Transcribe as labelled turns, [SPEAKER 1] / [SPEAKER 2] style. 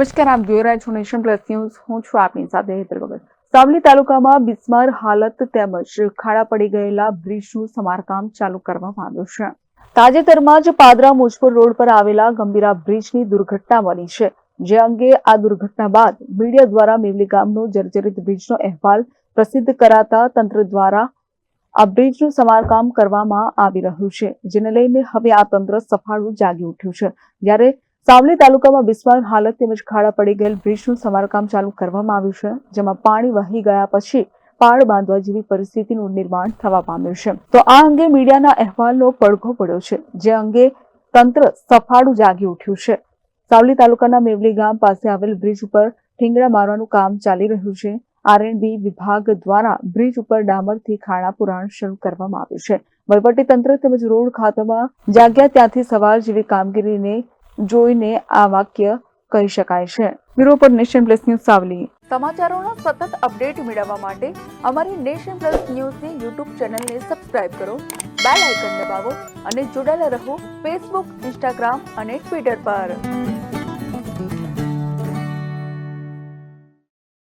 [SPEAKER 1] નમસ્કાર, આપ જોઈ રહ્યા છો નેશન પ્લસ ન્યૂઝ. હું છું આપની સાથે હેતલ સાવલી તાલુકામાં બિસ્માર હાલત તેમજ ખાડા પડી ગયેલા બ્રિજનું સમારકામ ચાલુ કરવામાં આવ્યું છે. તાજેતરમાં જ પાદરા મુજપુર રોડ પર આવેલા ગંભીરા બ્રિજની દુર્ઘટના બની છે. જે અંગે આ દુર્ઘટના બાદ મીડિયા દ્વારા મેવલી ગામનો જર્જરિત બ્રિજનો અહેવાલ પ્રસિદ્ધ કરાતા તંત્ર દ્વારા આ બ્રિજનું સમારકામ કરવામાં આવી રહ્યું છે. જેને લઈને હવે આ તંત્ર સફાળું જાગી ઉઠ્યું છે. જ્યારે સાવલી તાલુકામાં બિસ્માર હાલત તેમજ ખાડા પડી ગયેલ બ્રિજનું સમારકામ ચાલુ કરવામાં આવ્યું છે, જેમાં પાણી વહી ગયા પછી પાળ બાંધવા જેવી પરિસ્થિતિનું નિર્માણ થવા પામ્યું છે. તો આ અંગે મીડિયાના અહેવાલનો પડઘો પડ્યો છે, જે અંગે તંત્ર સફાળું જાગી ઉઠ્યું છે. સાવલી તાલુકાના મેવલી ગામ પાસે આવેલ બ્રિજ ઉપર ઠીંગડા મારવાનું કામ ચાલી રહ્યું છે. આરએનબી વિભાગ દ્વારા બ્રિજ ઉપર ડામરથી ખાણા પુરાણ શરૂ કરવામાં આવ્યું છે. વહીવટી તંત્ર તેમજ રોડ ખાતામાં જાગ્યા ત્યાંથી સવાર જેવી કામગીરીને જોઈને આ વાક્ય કહી શકાય છે. બ્યુરો પર નેશન પ્લસ ન્યૂઝ સાવલી. સમાચારોના સતત અપડેટ મેળવવા માટે અમારી નેશન પ્લસ ન્યૂઝની યુટ્યુબ ચેનલને સબસ્ક્રાઇબ કરો, બેલ આઇકન દબાવો અને જોડાયેલા રહો ફેસબુક, ઇન્સ્ટાગ્રામ અને ટ્વિટર પર.